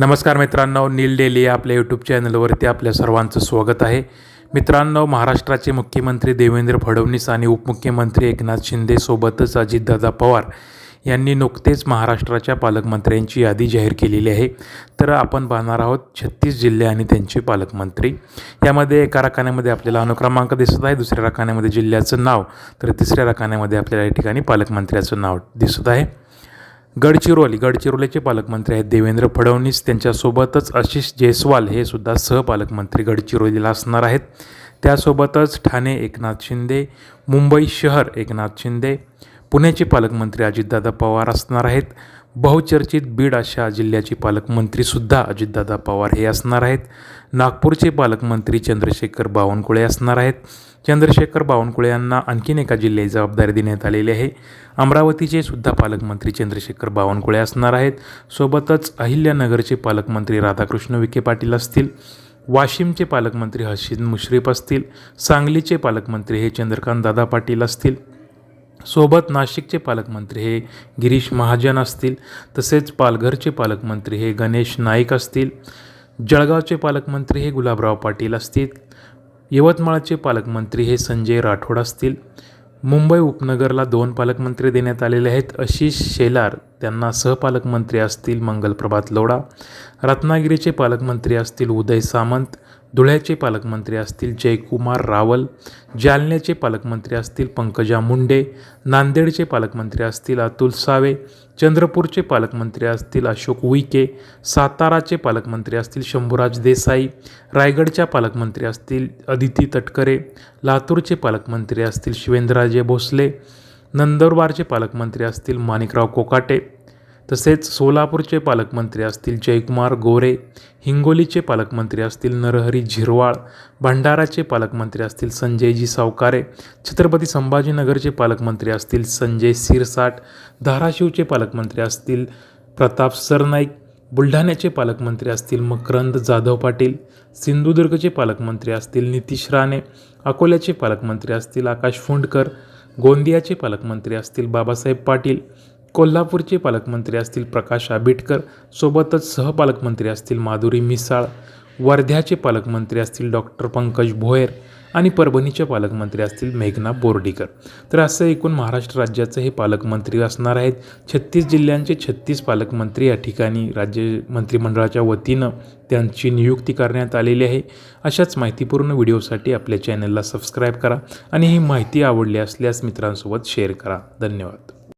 नमस्कार मित्रांनो नील डेली या आपल्या यूट्यूब चॅनलवरती आपल्या सर्वांचं स्वागत आहे. मित्रांनो महाराष्ट्राचे मुख्यमंत्री देवेंद्र फडणवीस आणि उपमुख्यमंत्री एकनाथ शिंदे सोबतच अजितदादा पवार यांनी नुकतेच महाराष्ट्राच्या पालकमंत्र्यांची यादी जाहीर केलेली आहे. तर आपण पाहणार आहोत छत्तीस जिल्हे आणि त्यांचे पालकमंत्री. यामध्ये एका रकान्यामध्ये आपल्याला अनुक्रमांक दिसत आहे दुसऱ्या रकान्यामध्ये जिल्ह्याचं नाव तर तिसऱ्या रकान्यामध्ये आपल्याला या ठिकाणी पालकमंत्र्याचं नाव दिसत आहे. गडचिरोली गडचिरोलीचे पालकमंत्री आहेत देवेंद्र फडणवीस. त्यांच्यासोबतच आशिष जयस्वाल हे सुद्धा सहपालकमंत्री गडचिरोलीला असणार आहेत. त्यासोबतच ठाणे एकनाथ शिंदे मुंबई शहर एकनाथ शिंदे पुण्याचे पालकमंत्री अजितदादा पवार असणार आहेत. बहुचर्चित बीड अशा जिल्ह्याचे पालकमंत्रीसुद्धा अजितदादा पवार हे असणार आहेत. नागपूरचे पालकमंत्री चंद्रशेखर बावनकुळे असणार आहेत. चंद्रशेखर बावनकुळे यांना आणखीन एका जिल्ह्याची जबाबदारी देण्यात आलेली आहे. अमरावतीचे सुद्धा पालकमंत्री चंद्रशेखर बावनकुळे असणार आहेत. सोबतच अहिल्यानगरचे पालकमंत्री राधाकृष्ण विखे पाटील असतील. वाशिमचे पालकमंत्री हसीन मुश्रीफ असतील. सांगलीचे पालकमंत्री हे चंद्रकांत दादा पाटील असतील. सोबत नाशिकचे पालकमंत्री हे गिरीश महाजन असतील तसेच पालघरचे पालकमंत्री हे गणेश नाईक असतील जळगावचे पालकमंत्री हे गुलाबराव पाटील असतील यवतमाळचे पालकमंत्री हे संजय राठोड असतील मुंबई उपनगरला दोन पालकमंत्री देण्यात आलेले आहेत आशिष शेलार त्यांना सहपालकमंत्री असतील मंगलप्रभात लोढा रत्नागिरीचे पालकमंत्री असतील उदय सामंत धुळ्याचे पालकमंत्री असतील जयकुमार रावल जालन्याचे पालकमंत्री असतील पंकजा मुंडे नांदेडचे पालकमंत्री असतील अतुल सावे चंद्रपूरचे पालकमंत्री असतील अशोक उईके साताराचे पालकमंत्री असतील शंभूराज देसाई रायगडच्या पालकमंत्री असतील अदिती तटकरे लातूरचे पालकमंत्री असतील शिवेंद्रराजे भोसले नंदुरबारचे पालकमंत्री असतील माणिकराव कोकाटे तसेच सोलापूरचे पालकमंत्री असतील जयकुमार गोरे हिंगोलीचे पालकमंत्री असतील नरहरी झिरवाळ भंडाराचे पालकमंत्री असतील संजयजी सावकारे छत्रपती संभाजीनगरचे पालकमंत्री असतील संजय सिरसाट धाराशिवचे पालकमंत्री असतील प्रताप सरनाईक बुलढाण्याचे पालकमंत्री असतील मकरंद जाधव पाटील सिंधुदुर्गचे पालकमंत्री असतील नितीश राणे अकोल्याचे पालकमंत्री असतील आकाश फुंडकर गोंदियाचे पालकमंत्री असतील बाबासाहेब पाटील कोल्हापूरचे पालकमंत्री असतील प्रकाश आंबेडकर सोबतच सहपालकमंत्री असतील माधुरी मिसाळ वर्ध्याचे पालकमंत्री असतील डॉक्टर पंकज भोयर आणि परभणीचे पालकमंत्री असतील मेघना बोर्डीकर. तर असं एकूण महाराष्ट्र राज्याचं हे पालकमंत्री असणार आहेत. छत्तीस जिल्ह्यांचे छत्तीस पालकमंत्री या ठिकाणी राज्य मंत्रिमंडळाच्या वतीनं त्यांची नियुक्ती करण्यात आलेली आहे. अशाच माहितीपूर्ण व्हिडिओसाठी आपल्या चॅनलला सबस्क्राईब करा आणि ही माहिती आवडली असल्यास मित्रांसोबत शेअर करा. धन्यवाद.